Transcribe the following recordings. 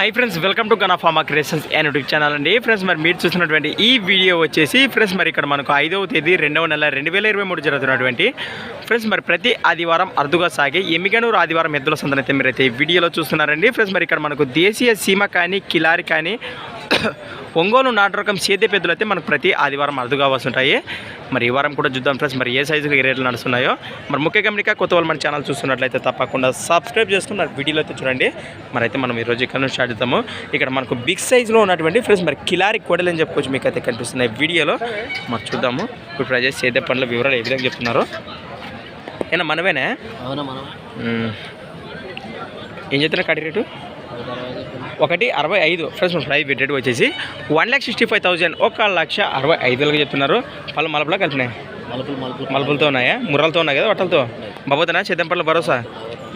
Hi friends welcome to Gana pharma creations and YouTube channel అండి. Friends మరి మీరు చూసినటువంటి ఈ వీడియో వచ్చేసి ఫ్రెండ్స్ మరి ఇక్కడ మనకు ఐదవ తేదీ రెండవ నెల రెండు వేల ఇరవై మూడు జరుగుతున్నటువంటి. ఫ్రెండ్స్ మరి ప్రతి ఆదివారం అరుదుగా సాగే ఎమ్మిగనూరు ఆదివారం ఎద్దుల సందనైతే మీరైతే ఈ వీడియోలో చూస్తున్నారండి. ఫ్రెండ్స్ మరి ఇక్కడ మనకు దేశీయ సీమ కానీ కిలారి కానీ ఒంగోలు నాటు రకం సేద్య పెద్దలు అయితే మనకు ప్రతి ఆదివారం అరుదుగా వస్తుంటాయి మరి ఈ వారం కూడా చూద్దాం ఫ్రెండ్స్. మరి ఏ సైజుకి ఏ రేట్లు నడుస్తున్నాయో. మరి ముఖ్య గమనిక కొత్త వాళ్ళు మన ఛానల్ చూస్తున్నట్లయితే తప్పకుండా సబ్స్క్రైబ్ చేసుకుని మరి వీడియోలో అయితే చూడండి. మరి అయితే మనం ఈరోజు ఇక్కడ నుంచి స్టార్ట్ చేద్దాము. ఇక్కడ మనకు బిగ్ సైజులో ఉన్నటువంటి ఫ్రెండ్స్ మరి కిలారి కోడలు అని చెప్పుకోవచ్చు మీకు అయితే కనిపిస్తున్నాయి వీడియోలో. మరి చూద్దాము. ఇప్పుడు ప్రజెస్ సేద్య పనుల వివరాలు ఏ విధంగా చెప్తున్నారు? ఏనా మనమేనే? అవునా మనం. ఏం చెప్తున్నా కడి రేటు? ఒకటి అరవై ఐదు. ఫ్రెండ్స్ మన ప్రైస్ రేట్ వచ్చేసి one lakh sixty five thousand ఒక లక్ష అరవై ఐదు వేలకు చెప్తున్నారు. పళ్ళు మలపలా కలిపినాయి మలుపులు మలుపులు. మలుపులతో ఉన్నాయా? ముర్రలతో ఉన్నాయి కదా వట్టలతో బాబోతనా? చేద్దంపల్లి భరోసా?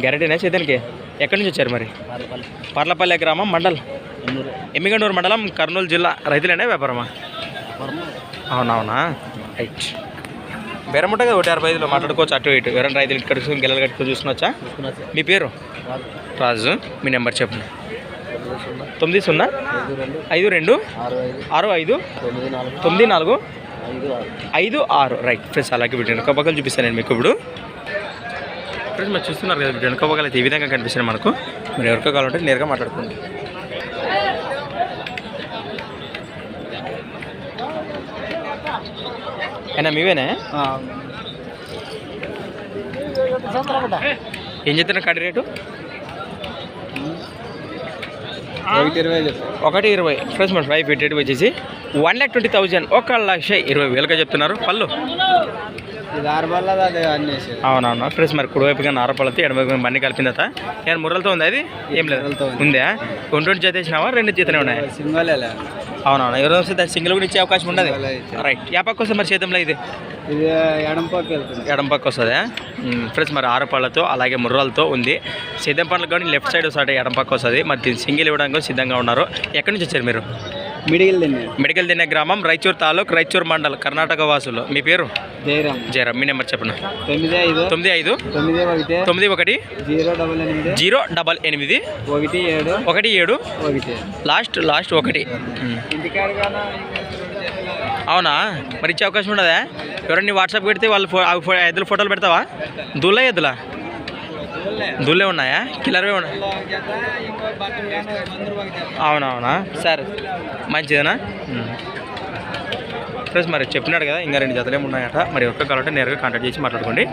గ్యారెంటీనా చేద్దానికి? ఎక్కడి నుంచి వచ్చారు మరి? పర్లపల్లి గ్రామం మండల్? ఎమ్మిగండూరు మండలం కర్నూలు జిల్లా. రైతులేనా వ్యాపారమా? అవునవునా? రైట్. బేరం ఉంటుంది కదా ఒకటి అరవై ఐదులో మాట్లాడుకోవచ్చు అటు ఇటు. ఎవరైనా రైతులు ఇటు కట్టుకుని గిల్లలు కట్టుకుని చూసుకున్నా మీ పేరు? రాజు మీ నెంబర్ చెప్పండి తొమ్మిది సున్నా ఐదు రెండు ఆరు ఐదు తొమ్మిది నాలుగు ఐదు ఆరు రైట్ ఫ్రెండ్స్ అలాగే వీటి వెనక పక్కలు చూపిస్తాను నేను మీకు ఇప్పుడు ఫ్రెండ్స్ మీరు చూస్తున్నారు కదా వీటి వెనక పక్కలు అయితే ఈ విధంగా కనిపిస్తున్నాయి మనకు మీరు ఎవరికో కావాలంటే నేరుగా మాట్లాడుకోండి అయినా మీవేనా ఏం చెప్తున్నా కడి రేటు? ఒకటి ఇరవై ఫ్రెండ్స్ మన ఫైవ్ రేట్ వచ్చేసి వన్ ల్యాక్ ట్వంటీ థౌజండ్ ఒక లక్ష ఇరవై వేలుగా చెప్తున్నారు. పళ్ళు? అవునవును. ఫ్రెండ్స్ మరి కుడివైపుగా నారపళ్ళతో ఎడమవైపు మన్ని కలిపిందట నేను ముర్రలతో ఉంది అది ఏం లేదు. ఉంది. ఒంటి జత వేసినావా రెండు జతనే ఉన్నాయి? అవునవును. ఎవరు వస్తే దాని సింగిల్ కూడా ఇచ్చే అవకాశం ఉండదు. రైట్ యా పక్క వస్తుంది మరి చేతంలో ఇది. ఇది ఎడం పక్క వెళ్తుంది. ఎడం పక్క వస్తుందా? ఫ్రెండ్స్ మరి ఆరపళ్ళతో అలాగే ముర్రలతో ఉంది. సిద్ధం పండ్లకు కానీ లెఫ్ట్ సైడ్ వస్తాడు ఎడం పక్క వస్తుంది. మరి దీన్ని సింగిల్ ఇవ్వడానికి సిద్ధంగా ఉన్నారు. ఎక్కడి నుంచి వచ్చారు మీరు? మిడిగిల్ తినే గ్రామం రైచూర్ తాలూక్ రైచూర్ మండల్ కర్ణాటక వాసులు. మీ పేరు? జయరామ్. జయరామ్ మీ నెంబర్ చెప్పండి. తొమ్మిది ఐదు. తొమ్మిది ఐదు. తొమ్మిది ఒకటి. తొమ్మిది ఒకటి. జీరో డబల్ ఎనిమిది. జీరో డబల్ ఎనిమిది. ఒకటి ఏడు. ఒకటి ఏడు. ఒకటి. లాస్ట్ లాస్ట్ ఒకటి. అవునా? మరి ఇచ్చే అవకాశం ఉండదా? ఎవరన్నా వాట్సాప్ పెడితే వాళ్ళు ఎద్దుల ఫోటోలు పెడతావా? దుల్లా ఎద్దులా? దుల్లే ఉన్నాయా కిల్లర్వే ఉన్నాయి అవునవునా సరే మంచిదేనా ఫ్రెండ్స్ మరి చెప్పినాడు కదా ఇంకా రెండు జతలేమి ఉన్నాయట మరి ఒక్క కావాలంటే నేరుగా కాంటాక్ట్ చేసి మాట్లాడుకోండి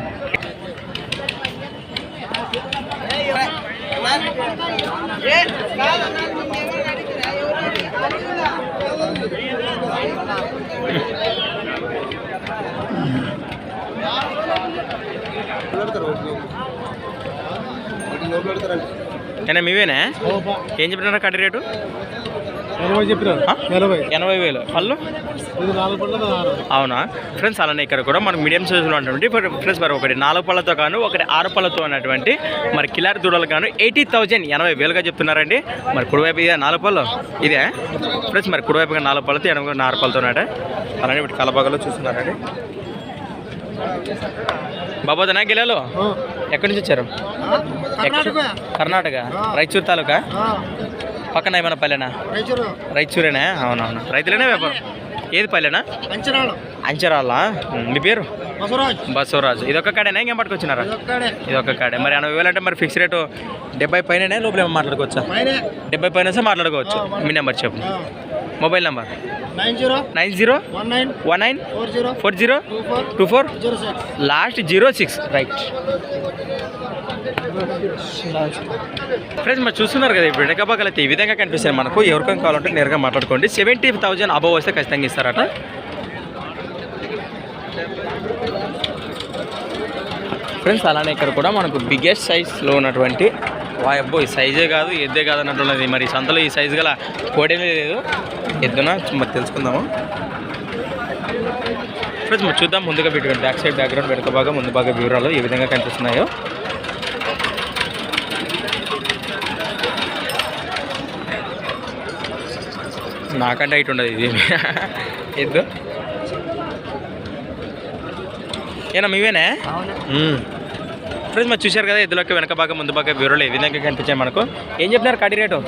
అయినా మీవేనా? ఏం చెప్పినారా కడ్డీ రేటు? ఎనభై వేలు. పళ్ళు? నాలుగు అవునా? ఫ్రెండ్స్ అలానే ఇక్కడ కూడా మనకు మీడియం సైజులో ఉన్నటువంటి ఫ్రెండ్స్ మరి ఒకటి నాలుగు పళ్ళతో కాను ఒకటి ఆరు పళ్ళతో ఉన్నటువంటి మరి కిలారి దూడలు కాను ఎయిటీ థౌజండ్ ఎనభై వేలుగా చెప్తున్నారండి. మరి కుడివైపు ఇదే నాలుగు పళ్ళు? ఇదే? ఫ్రెండ్స్ మరి కుడివైపుగా నాలుగు పళ్ళతో ఎనభై ఆరు పళ్ళతో ఉన్నాడు అలానే వీటి కలబాగలో చూస్తున్నారండి. బాబోదనా గిలాలు? ఎక్కడి నుంచి వచ్చారు? కర్ణాటక. రైచూర్ తాలూకా? పక్కన ఏమైనా పల్లెనా? రైచూరేనా అవునవును. రైతులేనా వ్యాపారం. ఏది పల్లెనా? అంచరాలా మీ పేరు? బసవరాజ్. బసవరాజు. ఇదొక కాడేనా? ఇంకేం పట్టుకొచ్చినారా? ఇదొక కాడే. మరి ఎనభై వేలు అంటే మరి ఫిక్స్ రేటు డెబ్బై పైన లోపల మాట్లాడుకోవచ్చా? డెబ్బై పైన మాట్లాడుకోవచ్చు. మీ నెంబర్ చెప్పు. Mobile number? Nine zero nine zero? One nine one nine? Four zero four zero? Two four zero six. Last zero six right. Friends మరి చూస్తున్నారు కదా ఇప్పుడు వెనకబాకలు అయితే ఈ విధంగా కనిపిస్తాయి మనకు. ఎవరికైనా కావాలంటే నేరుగా మాట్లాడుకోండి. సెవెంటీ థౌజండ్ అబవ్ వస్తే ఖచ్చితంగా ఇస్తారట. ఫ్రెండ్స్ అలానే ఇక్కడ కూడా మనకు బిగ్గెస్ట్ సైజ్లో ఉన్నటువంటి వాయబ్బో ఈ సైజే కాదు ఎద్దే కాదు అన్నట్టున్నది మరి ఈ సంతలో ఈ సైజు గల కోడేనే లేదు. ఎద్దున మరి తెలుసుకుందాము? ఫ్రెండ్స్ మరి చూద్దాం. ముందుగా వీటి బ్యాక్ సైడ్ బ్యాక్గ్రౌండ్ వెనుక భాగం ముందు భాగం వివరాలు ఏ విధంగా కనిపిస్తున్నాయో. నాకంటే హైట్ ఉండదు ఇది. ఎద్దు ఏనా మీవేనా ఫ్రెండ్స్ మరి చూశారు కదా ఎద్దులోకి వెనక భాగం ముందు భాగం వివరాలు ఏ విధంగా కనిపించాయి మనకు? ఏం చెప్పినారు కడి రేటు?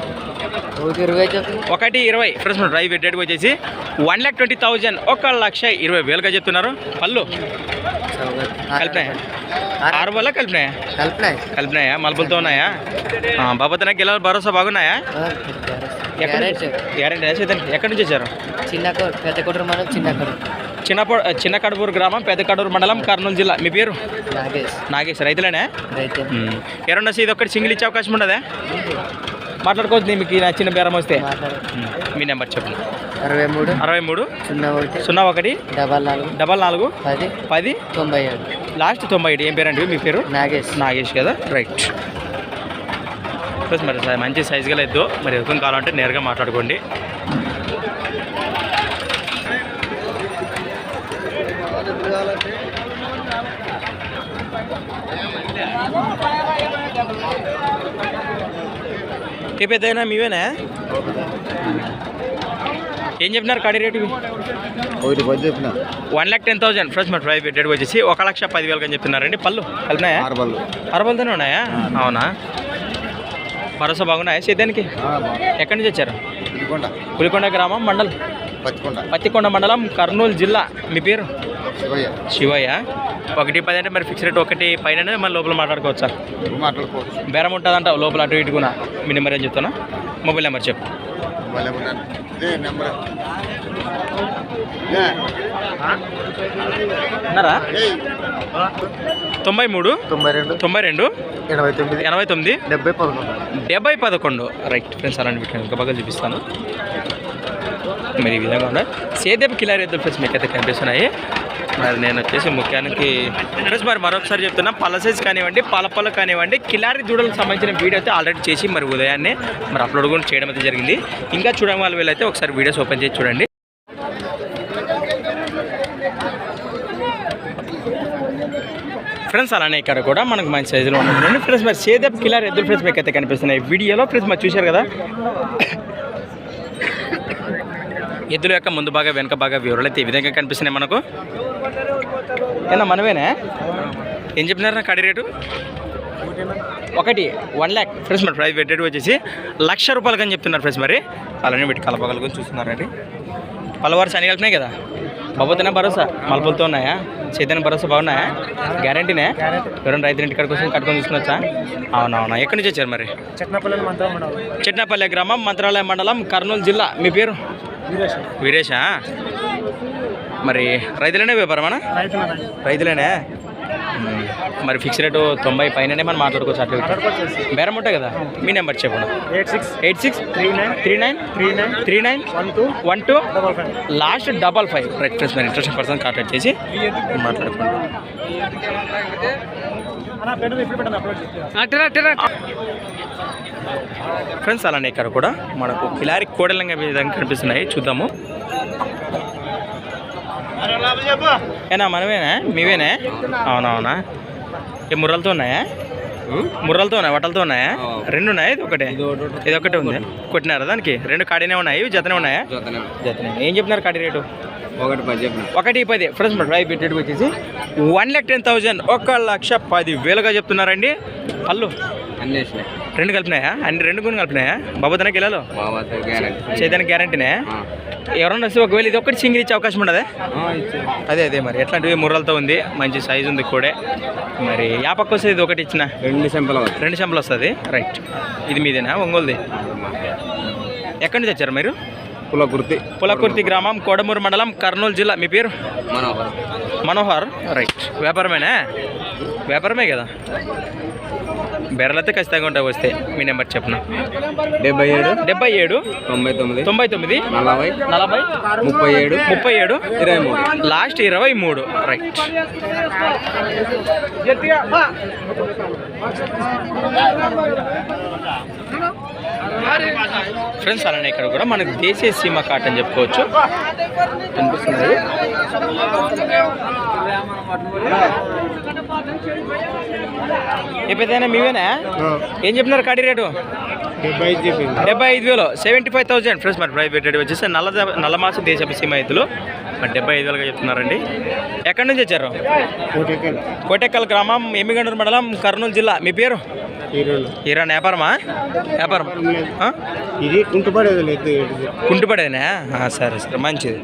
ఒకటి ఇరవై. ఫ్రెండ్స్ డ్రైవ్ రేట్ వచ్చేసి వన్ ల్యాక్ ట్వంటీ థౌజండ్ ఒక లక్ష ఇరవై వేలుగా చెప్తున్నారు. పళ్ళు. కలిపినాయా ఆరు వల్ల కలిపినాయా కలిపినాయి కలిపినాయా మలుపులతో ఉన్నాయా? బాబా గిల్లలు భరోసా బాగున్నాయా? ఎక్కడ గ్యారెంటీ. ఎక్కడి నుంచి వచ్చారు? చిన్న కొ- పెద్ద కొట్టరు మనం చిన్న చిన్న కడపూరు గ్రామం పెద్ద కడూరు మండలం కర్నూలు జిల్లా. మీ పేరు? నాగేష్. నాగేష్. రైతులేనే? రైతే. ఎవరన్నా ఇది ఒకటి సింగిల్ ఇచ్చే అవకాశం ఉండదా? మాట్లాడుకోవచ్చు నీ మీకు నచ్చిన బేరం వస్తే. మీ నెంబర్ చెప్పండి అరవై మూడు అరవై మూడు సున్నా ఒకటి. సున్నా ఒకటి. డబల్ నాలుగు. డబల్ నాలుగు. పది. పది. తొంభై ఏడు. లాస్ట్ తొంభై ఏడు. ఏం పేరండి? మీ పేరు? నాగేష్. నాగేష్ కదా? రైట్. ప్లస్ మరి మంచి సైజు గల ఎద్దు మరి ఎక్కువ కావాలంటే నేరుగా మాట్లాడుకోండి. ఏ పెద్దయినా మీవేనా? ఏం చెప్పినారు కడి రేటు? ఇవి? ఒకటి పది చెప్పిన. One lakh ten thousand. Fresh మరి ప్రైస్ రేట్ వచ్చేసి ఒక లక్ష పదివేలకు అని చెప్తున్నారండి. పళ్ళు? కలిపినాయా ఆరు బళ్ళు అరవలతోనే ఉన్నాయా? అవునా? భరోసా బాగున్నాయా సేద్యానికి? ఎక్కడి నుంచి వచ్చారు? పులికొండ. గ్రామం మండల్? పచ్చికొండ పత్తికొండ మండలం కర్నూలు జిల్లా. మీ పేరు? శివయ్య. శివయ్య? ఒకటి పది అంటే మరి ఫిక్స్ రేట్ ఒకటి పైన మన లోపల మాట్లాడుకోవచ్చా? మాట్లాడుకోవచ్చు. బేరం ఉంటుందంట లోపల అటు ఇటు కూడా మీ నెంబర్ ఏం చెప్తానా మొబైల్ నెంబర్ చెప్పు. మళ్ళీ ఏమన్నా? ఇదే నెంబర్. అన్నారా తొంభై మూడు తొంభై రెండు తొంభై రెండు ఎనభై తొమ్మిది ఎనభై తొమ్మిది డెబ్బై పదకొండు. డెబ్బై పదకొండు. రైట్ ఫ్రెండ్స్ అలాంటి వీటిని ఇంకా బాగా చూపిస్తాను. మరి ఈ విధంగా ఉండే సేద్యపు కిలారీ ఫ్రెండ్స్ మీకు అయితే కనిపిస్తున్నాయి. మరి నేను వచ్చేసి ముఖ్యానికి ఫ్రెండ్స్ మరి మరొకసారి చెప్తున్నా పళ్ళ సైజ్ కానివ్వండి పాల పళ్ళ కానివ్వండి కిలారి దూడలకు సంబంధించిన వీడియో అయితే ఆల్రెడీ చేసి మరి ఉదయాన్నే మరి అప్లోడ్ కూడా చేయడం అయితే జరిగింది. ఇంకా చూడడం వాళ్ళ వీళ్ళైతే ఒకసారి వీడియోస్ ఓపెన్ చేసి చూడండి. ఫ్రెండ్స్ అలానే ఇక్కడ కూడా మనకు మంచి సైజులో ఉంటుంది ఫ్రెండ్స్ మరి సేదప్ కిలార్ ఎద్దులు ఫ్రెండ్స్ మీకు అయితే కనిపిస్తున్నాయి వీడియోలో ఫ్రెండ్స్ మరి చూశారు కదా? ఎద్దుల యొక్క ముందు బాగా వెనక బాగా వివరాలు అయితే ఈ విధంగా కనిపిస్తున్నాయి మనకు. ఏనా మనమేనా ఏం చెప్పినారా కడి రేటు? ఒకటి వన్ ల్యాక్. ఫ్రెండ్స్ మరి ప్రైస్ రేట్ వచ్చేసి లక్ష రూపాయలకి అని చెప్తున్నారు ఫ్రెండ్స్ మరి. అలానే వీటి కలపగలుగుని చూస్తున్నారండి పలవారు అని కలిపినాయి కదా? బాబోతేనే భరోసా? మలుపులతో ఉన్నాయా? చైతన్య భరోసా బాగున్నాయా? గ్యారంటీనే? ఎవరైనా రైతు ఇంటి కాడికి వచ్చి కట్టుకొని తీసుకునొచ్చా అవునవునా. ఎక్కడి నుంచి వచ్చారు మరి? చిట్నపల్లి గ్రామం మంత్రాలయ మండలం కర్నూలు జిల్లా. మీ పేరు? వీరేషా. మరి రైతులేనే వ్యాపారమా రైతులేనే. మరి ఫిక్స్ రేటు తొంభై పైననే మనం మాట్లాడుకోవచ్చు అట్లా. బేరం ఉంటాయి కదా? మీ నెంబర్ చెప్పండి eight six. Eight six? Three nine. Three nine? Three nine. Three nine? One two. One two? Double five. Last double five. Right friends మరి ఇంట్రెస్ట్ పర్సన్ కాంటాక్ట్ చేసి మాట్లాడుకుంటాం ఫ్రెండ్స్ అలానే ఇక్కడ కూడా మనకు కిలారి కోడలంగా విధంగా కనిపిస్తున్నాయి. చూద్దాము. ఏనా మనమేనా మీవేనా? అవునవునా? ఏ ముర్రలతో ఉన్నాయా? ముర్రలతో ఉన్నాయి? వట్టలతో ఉన్నాయా? రెండు ఉన్నాయా? ఇది ఒకటే. ఇది ఒకటే ఉంది. కొట్టినారా దానికి? రెండు కాడినే ఉన్నాయి? జతనే ఉన్నాయా? జతనే ఏం చెప్పినారు కాడి రేటు? ఒకటి పది ఒకటి పది. ఫ్రెండ్స్ డ్రైవ్ పెట్టేది వచ్చేసి వన్ ల్యాక్ టెన్ థౌజండ్ ఒక లక్ష పది వేలుగా చెప్తున్నారండి. పళ్ళు అన్నీ రెండు కలిపినాయా? అన్ని రెండు కొన్ని కలిపినాయా? బాబు తనకి వెళ్ళాలో చైతన్య గ్యారంటీనే ఎవరన్నా వస్తే ఒకవేళ ఇది ఒకటి సింగిల్ ఇచ్చే అవకాశం ఉండదా? అదే అదే మరి. ఎట్లాంటివి? ముర్రలతో ఉంది. మంచి సైజు ఉంది కూడా. మరి యా పక్క వస్తుంది ఇది ఒకటి ఇచ్చిన? రెండు సెంపల్ రెండు చెంపలు వస్తుంది? రైట్ ఇది మీదేనా? ఒంగోలుది? ఎక్కడి నుంచి వచ్చారు మీరు? కుల గుర్తి పులకుర్తి గ్రామం కోడమూరు మండలం కర్నూలు జిల్లా. మీ పేరు? మనోహర్. మనోహర్. రైట్ వ్యాపారమేనా? వ్యాపారమే కదా? బెర్రలైతే ఖచ్చితంగా ఉంటాయి వస్తే. మీ నెంబర్ చెప్పను? డెబ్బై ఏడు డెబ్బై ఏడు తొంభై తొమ్మిది తొంభై తొమ్మిది నలభై నలభై ముప్పై ఏడు ముప్పై ఏడు ఇరవై మూడు. లాస్ట్ ఇరవై మూడు. రైట్ ఫ్రెండ్స్ అలానే ఇక్కడ కూడా మనకు దేశీయ సీమ కాట్ అని చెప్పుకోవచ్చు. కనిపిస్తున్నది పెద్దయినా మీవేనా? ఏం చెప్పినారు కాడి రేటు? డెబ్బై ఐదు వేలు. సెవెంటీ ఫైవ్ థౌసండ్ ఫ్రెండ్స్ మరి ప్రైవేట్ రేట్ వచ్చేసి నల్ల నల్లమాస దేశపు సీమ మరి డెబ్బై ఐదు వేలుగా చెప్తున్నారండి. ఎక్కడి నుంచి వచ్చారు? కోటెక్కల్. గ్రామం ఎమ్మిగండూరు మండలం కర్నూలు జిల్లా. మీ పేరు? ఈరా వ్యాపారమా? వ్యాపారం? ఇది కుంటుపడేది కుంటుపడేనా సరే సరే. మంచిది.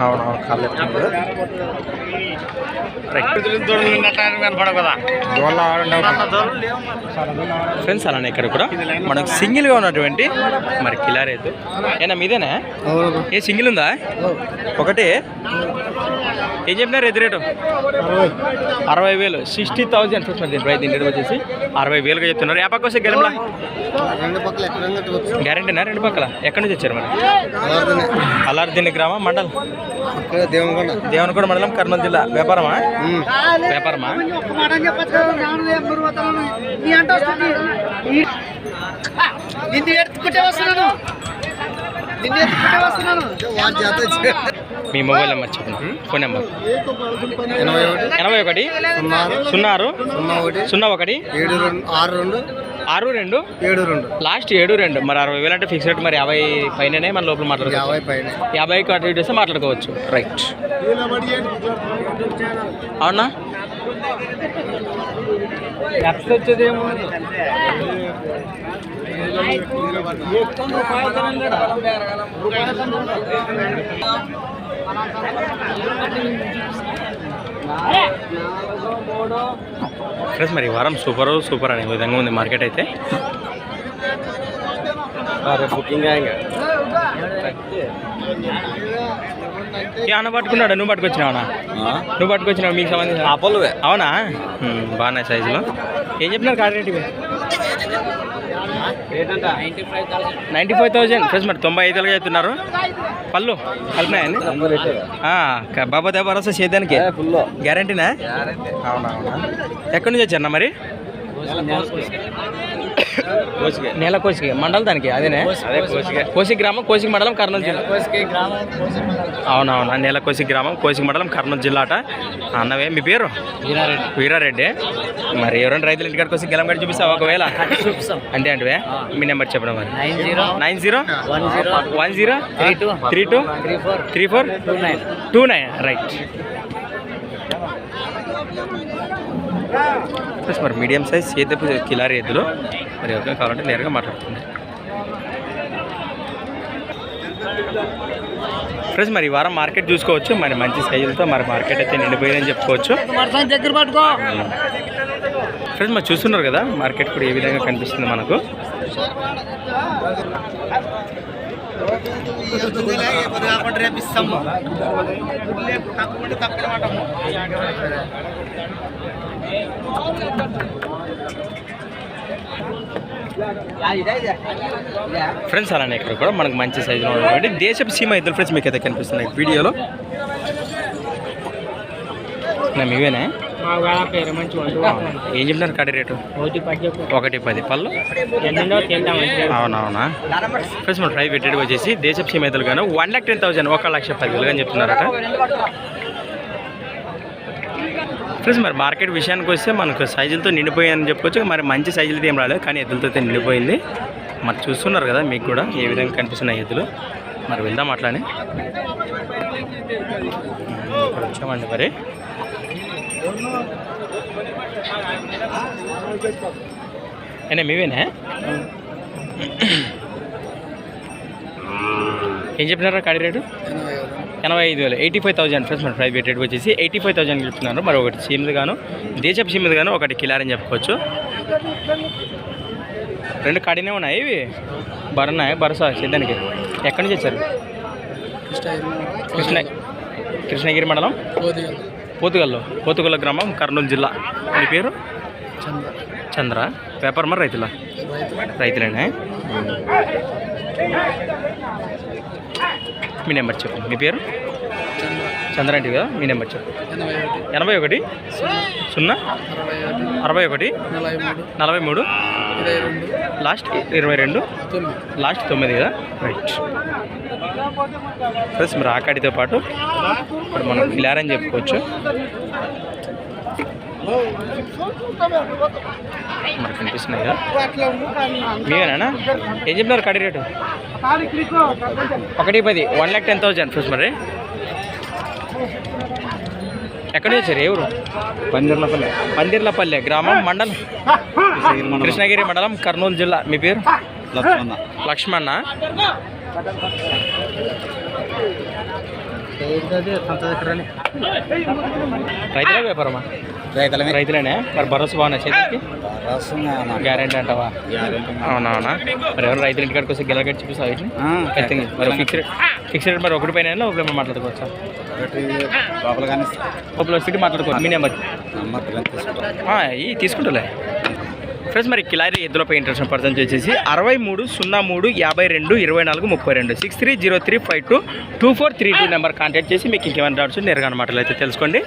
అవునవును. రైట్. ఫ్రెండ్స్ అలానే ఇక్కడ కూడా మనకు సింగిల్గా ఉన్నటువంటి మరి కిలా రేటు ఏనా మీదేనా? ఏ సింగిల్ ఉందా? ఒకటి. ఏం చెప్పినారు ఎదు రేటు? అరవై వేలు. సిక్స్టీ మరి దీని ప్రైస్ దీని రేటు వచ్చేసి అరవై వేలుగా చెప్తున్నారు. ఏ పక్క వస్తే గెలంలా ఎక్కడ గ్యారంటీనా? రెండు పక్కల? ఎక్కడి నుంచి వచ్చారు మరి? అలార్దిని గ్రామం మండల్? దేవనకొండ. దేవనగూడ మండలం కర్నూలు జిల్లా. వ్యాపారమా? వ్యాపారమా నిన్ను ఎత్తుకుంటే వస్తున్నాను. నిన్ను ఎత్తుకుంటే వస్తున్నాను. వారి చేత మీ మొబైల్ నెంబర్ చెప్పండి. Phone number. ఎనభై ఒకటి సున్నా ఆరు సున్నా ఒకటి సున్నా ఒకటి ఏడు రెండు ఆరు రెండు ఆరు రెండు ఏడు రెండు లాస్ట్ ఏడు రెండు మరి అరవై వేలు అంటే ఫిక్స్ రేట్ మరి యాభై పైననే మన లోపల మాట్లాడుకోవచ్చు. యాభై పైన. యాభై అటు మాట్లాడుకోవచ్చు. రైట్. అవునా? ఫ్రెండ్స్ మరి ఈ వారం సూపర్ సూపర్ అనే విధంగా ఉంది మార్కెట్ అయితే. బుకింగ్ అన్న పట్టుకున్నాడు? నువ్వు పట్టుకొచ్చినావనా నువ్వు పట్టుకొచ్చినావు? మీకు సంబంధించిన? అపోలువే. అవునా? బాగున్నాయి సైజులో. ఏం చెప్పినారు car rate ninety five thousand. Friends మరి తొంభై ఐదులుగా చెప్తున్నారు. పళ్ళు కలిపినాయండి బాబా భరోసా చేద్దానికి. ఫుల్ గ్యారంటీనా? అవునా అవునా ఎక్కడి నుంచి వచ్చారన్నా మరి? నేల కోసికి. మండలం దానికి అదేనే. కోసి గ్రామం కోసిక మండలం కర్నూలు జిల్లా. అవునవునా నేల కోసిక గ్రామం కోసిక మండలం కర్నూలు జిల్లా అట అన్నవే మీ పేరు? వీరారెడ్డి. మరి ఎవరైనా రైతులు ఇంటికాడికి వచ్చి గెలం గడి చూపిస్తావా ఒకవేళ? అంతే అంటే మీ నెంబర్ చెప్పడం మరి. Nine zero. One zero. One zero? Three two. Three two? Three four. Three four? Two nine. Two nine right. Plus మరి మీడియం సైజ్ చేతపు కిలారీ ఎద్దులు. మరి ఎవరికైనా కావాలంటే నేరుగా మాట్లాడుతుంది. ఫ్రెండ్స్ మరి ఈ వారం మార్కెట్ చూసుకోవచ్చు. మరి మంచి సైజులతో మరి మార్కెట్ అయితే నిండిపోయిందని చెప్పుకోవచ్చు. దగ్గర పట్టుకో ఫ్రెండ్స్ మరి చూస్తున్నారు కదా మార్కెట్ కూడా ఏ విధంగా కనిపిస్తుంది మనకు? ఫ్రెండ్స్ అలానే ఇక్కడ కూడా మనకు మంచి సైజులో ఉన్నటువంటి దేశపు సీమ ఇద్దరు ఫ్రెండ్స్ మీకు అయితే కనిపిస్తున్నాయి వీడియోలో. నా ఏం చెప్తున్నారు కడి రేటు? ఒకటి పది పళ్ళు? అవునవునా? ఫ్రెండ్స్ మన ప్రైస్ పెట్టేది వచ్చేసి దేశపు సీమ ఇద్దరు గాను వన్ ల్యాక్ టెన్ థౌసండ్ ఒక లక్ష పదివేలు అని చెప్తున్నారట. ఫ్రెండ్స్ మరి మార్కెట్ విషయానికి వస్తే మనకు సైజులతో నిండిపోయాయని చెప్పుకోవచ్చు. మరి మంచి సైజులతో ఏం రాలేదు కానీ ఎద్దులతో నిండిపోయింది. మరి చూస్తున్నారు కదా మీకు కూడా ఏ విధంగా కనిపిస్తున్నాయి ఎద్దులు. మరి వెళ్దాం అట్లానే. వచ్చామండి మరి. అయినా మీవేనా ఏం చెప్పినారా కాడి రేటు ఎనభై ఐదు వేలు. ఎయిటీ ఫైవ్ థౌసండ్ ఫ్రెండ్స్ మన ప్రైవేట్ రేట్ వచ్చేసి ఎయిటీ ఫైవ్ థౌసండ్ చెప్తున్నారు. మరి ఒకటి సీమ్ది గాను దేశపు సీమ్ది గాను ఒకటి కిలారని చెప్పుకోవచ్చు. రెండు కడినే ఉన్నాయి ఇవి. బరున్నాయి భరోసా సిద్ధానికి. ఎక్కడి నుంచి వచ్చారు? కృష్ణ కృష్ణగిరి మండలం? పోతుగల్లో పోతుగల్ల గ్రామం కర్నూలు జిల్లా. మీ పేరు? చంద్ర. పేపర్ మరి రైతుల? రైతులేనే. మీ నెంబర్ చెప్పు. మీ పేరు? చంద్ర. అంటే కదా మీ నెంబర్ చెప్పు. ఎనభై ఒకటి. సున్నా. అరవై ఒకటి? నలభై మూడు. లాస్ట్ ఇరవై రెండు? లాస్ట్ తొమ్మిది కదా? రైట్. ప్లస్ మరి ఆకాడితో పాటు ఇప్పుడు మనం కిలారని చెప్పుకోవచ్చు. మరి కనిపిస్తున్నాయి కదా? మీవేనా ఏం చెప్పినారు కడి రేటు? ఒకటి పది one lakh ten thousand friends మరి. ఎక్కడ వచ్చారు? ఏ ఊరు? పందిర్లపల్లి. పందిర్లపల్లె గ్రామం మండలం. కృష్ణగిరి మండలం కర్నూలు జిల్లా. మీ పేరు? లక్ష్మణ. లక్ష్మణ. రైతులే వ్యాపారమా? రైతులమే. రైతులేనే? మరి భరోసా బాగున్నా చేతికి? గ్యారంటీ అంటావా? అవునవునా మరి ఎవరు రైతులు ఇంటికాడికి వస్తే గెల గట్టి చూపిస్తావు వీటిని? ఖచ్చితంగా మరి ఫిక్స్ రేట్ ఫిక్స్ రేట్ మరి ఒకటి పైన ఒకటి మాట్లాడుకోవచ్చా? లోపల వస్తే మాట్లాడుకోవచ్చు. మీ నెంబర్? ఈ తీసుకుంటాలే. ఫ్రెండ్స్ మరి కిలారి ఎద్దులపై ఇంట్రెస్ట్ పర్సెంట్ వచ్చేసి అరవై మూడు సున్నా మూడు యాభై రెండు ఇరవై నాలుగు ముప్పై రెండు six three zero three five two two four three two number contact చేసి మీకు ఇంకేమైనా డౌట్స్ నేరుగా మాటలు అయితే తెలుసుకోండి.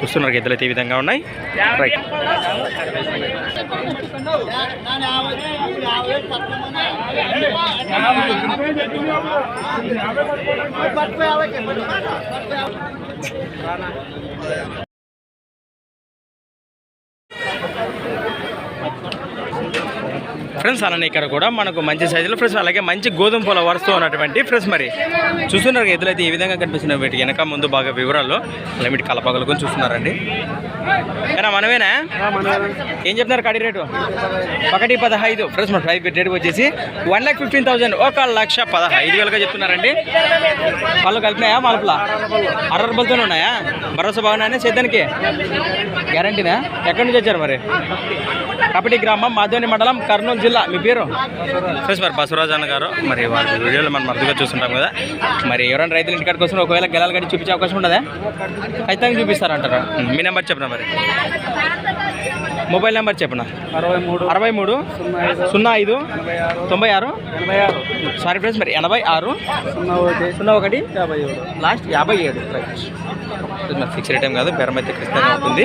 చూస్తున్నారు ఎద్దులు అయితే ఈ విధంగా ఉన్నాయి. రైట్ ఫ్రెండ్స్ అలానే ఇక్కడ కూడా మనకు మంచి సైజులో ఫ్రెండ్స్ అలాగే మంచి గోధుమ పూల వరుస్తూ ఉన్నటువంటి ఫ్రెండ్స్ మరి. చూస్తున్నారు ఎదురు అయితే ఈ విధంగా కనిపిస్తున్నాయి వీటికి వెనక ముందు బాగా వివరాలు. అలా వీటి కలపగలుగుని చూస్తున్నారండి. ఏనా మనమేనా? ఏం చెప్తున్నారు కడి రేటు? ఒకటి పదహైదు. ఫ్రెండ్స్ మన ప్రైస్ రేటు వచ్చేసి వన్ ల్యాక్ ఫిఫ్టీన్ థౌసండ్ ఒక లక్ష పదహైదు వేలుగా చెప్తున్నారండి. వాళ్ళు కలిపినాయా మలుపుల? అర్రబలతోనే ఉన్నాయా? భరోసా బాగున్నాయా సేద్యానికి గ్యారంటీనా ఎక్కడి నుంచి వచ్చారు మరి? కపటి గ్రామం మాధవని మండలం కర్నూలు జిల్లా మీ పేరు? మరి బసవరాజు అన్న గారు. మరి వాళ్ళ వీడియోలో మనం అర్థంగా చూస్తుంటాం కదా. మరి ఎవరైనా రైతులు ఇంటికాడికి వస్తున్న ఒకవేళ గెలాలు గడి చూపించే అవకాశం ఉండదా? ఖచ్చితంగా చూపిస్తారంటారా? మీ నెంబర్ చెప్పనా మరి? మొబైల్ నెంబర్ చెప్పనా? అరవై మూడు అరవై మూడు సున్నా ఐదు తొంభై ఆరు. ఎనభై ఆరు. సారీ ఫ్రెండ్స్ మరి ఎనభై ఆరు సున్నా ఒకటి సున్నా ఒకటి యాభై ఏడు. లాస్ట్ యాభై ఏడు. ఫిక్స్ రేట్ ఏం కాదు బెరం అయితే ఖచ్చితంగా ఉంటుంది.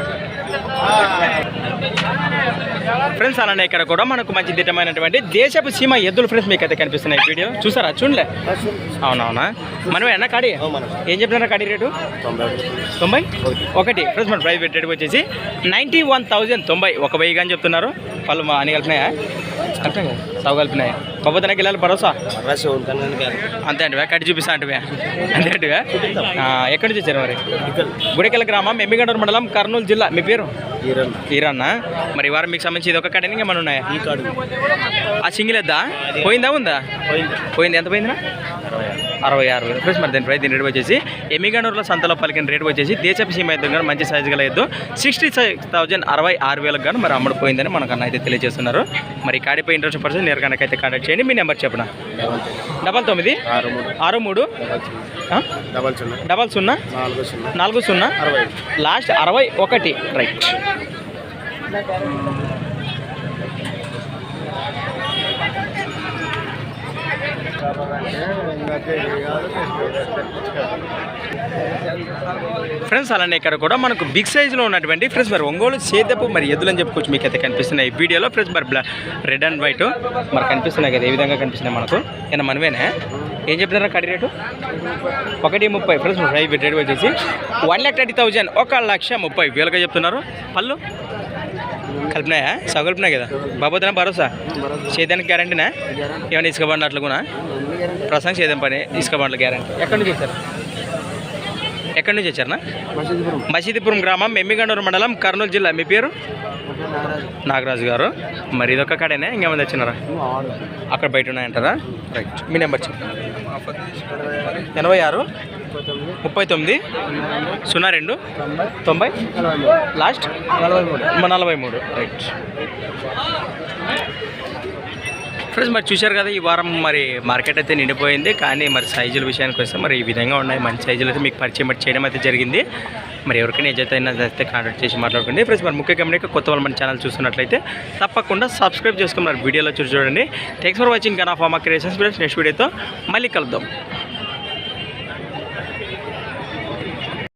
ఫ్రెండ్స్ అలానే ఇక్కడ కూడా మనకు మంచి దిట్టమైనటువంటి దేశపు సీమ ఎద్దులు ఫ్రెండ్స్ మీకు అయితే కనిపిస్తున్నాయి వీడియో. చూసారా? చూడలే. అవునవునా? మనం ఎన్న కాడి. ఏం చెప్పినారా కాడి రేటు? తొంభై ఒకటి. ఫ్రెండ్స్ మన ప్రైవేట్ రేట్ వచ్చేసి నైంటీ వన్ థౌజండ్ తొంభై. ఒక వెయ్యి కానీ చెప్తున్నారు. పళ్ళు మా అన్ని కలిపినాయా సవ కలిపినాయా? కాకపోతే నాకు వెళ్ళాలి భరోసా? అంతే అంటివా? కట్టి చూపిస్తా అంటివా? అంతే అంటివా? ఆ, ఎక్కడి నుంచి వచ్చారు మరి? గుడికెల. గ్రామం ఎమ్మిగండూరు మండలం కర్నూలు జిల్లా. మీ పేరు? ఈరన్న. మరి వారం మీకు సంబంధించి ఇది ఒక కడని ఇంకేమైనా ఉన్నాయా? ఆ సింగిల్ ఎద్దా? పోయిందా ఉందా? పోయింది? ఎంత పోయిందినా? అరవై ఆరు వేలు. ఫ్రెండ్స్ మరి దీని ప్రైస్ దీని రేట్ వచ్చేసి ఎమ్మిగనూరులో సంతలో పలికిన రేట్ వచ్చేసి దేశపు సీమ ఎద్దు కానీ మంచి సైజు గల ఎద్దు. సిక్స్టీ సిక్స్ థౌజండ్ అరవై ఆరు వేలకు కానీ మరి అమ్మడు పోయిందని మనకు అన్న అయితే తెలియజేస్తున్నారు. మరి ఈ కాడిపై ఇంట్రెస్ట్ పర్సన్ అయితే కాంటాక్ట్ చేయండి. మీ నెంబర్ చెప్పనా? డబల్ తొమ్మిది? ఆరు మూడు. డబల్ సున్నా? నాలుగు సున్నా? నాలుగు సున్నా అరవై. లాస్ట్ అరవై ఒకటి. రైట్ ఫ్రెండ్స్ అలానే ఇక్కడ కూడా మనకు బిగ్ సైజులో ఉన్నటువంటి ఫ్రెండ్స్ మరి ఒంగోలు సేదపు మరి ఎద్దులని చెప్పుకోవచ్చు. మీకు అయితే కనిపిస్తున్నాయి ఈ వీడియోలో. ఫ్రెండ్స్ మరి రెడ్ అండ్ వైట్ మరి కనిపిస్తున్నాయి కదా ఏ విధంగా కనిపిస్తున్నాయి మనకు? ఏమన్నా మనమేనా? ఏం చెప్తున్నారా కడి రేటు? ఒకటి ముప్పై. ఫ్రెండ్స్ ప్రైస్ రేట్ వచ్చేసి వన్ ల్యాక్ థర్టీ థౌజండ్ ఒక లక్ష ముప్పై వేలుగా చెప్తున్నారు. పళ్ళు? కలిపినాయా సగ కలిపినాయి కదా? బాబోతున్నా భరోసా? చేద్దానికి గ్యారంటీనా? ఏమైనా ఇసుక బండ్లు అట్లా కూడా ప్రస్తుతం సేదం పని ఇసుక బండ్లు గ్యారంటీ. ఎక్కడి నుంచి సార్ ఎక్కడి నుంచి వచ్చారనా మసీదుపురం గ్రామం ఎమ్మిగండూరు మండలం కర్నూలు జిల్లా. మీ పేరు? నాగరాజు గారు. మరి ఇదొక్క కాడేనా? ఇంకేమైనా వచ్చినారా? అక్కడ బయట ఉన్నాయంటారా? రైట్ మీ నెంబర్ చెప్పు ఎనభై ఆరు ముప్పై తొమ్మిది సున్నా రెండు తొంభై లాస్ట్? నలభై మూడు. రైట్ ఫ్రెండ్స్ మరి చూశారు కదా ఈ వారం మరి మార్కెట్ అయితే నిండిపోయింది. కానీ మరి సైజుల విషయానికి వస్తే మరి ఈ విధంగా ఉన్నాయి. మంచి సైజులు అయితే మీకు పరిచయం చేయడం అయితే జరిగింది. మరి ఎవరికైనా ఏదైతే అయినా అయితే కాంటాక్ట్ చేసి మాట్లాడుకోండి. ఫ్రెండ్స్ మరి ముఖ్య గమనిక కొత్త వాళ్ళు మన ఛానల్ చూస్తున్నట్లయితే తప్పకుండా సబ్స్క్రైబ్ చేసుకున్నారు వీడియోలో చూసి చూడండి. Thanks for watching Kana pharma creations next వీడియోతో మళ్ళీ కలుద్దాం.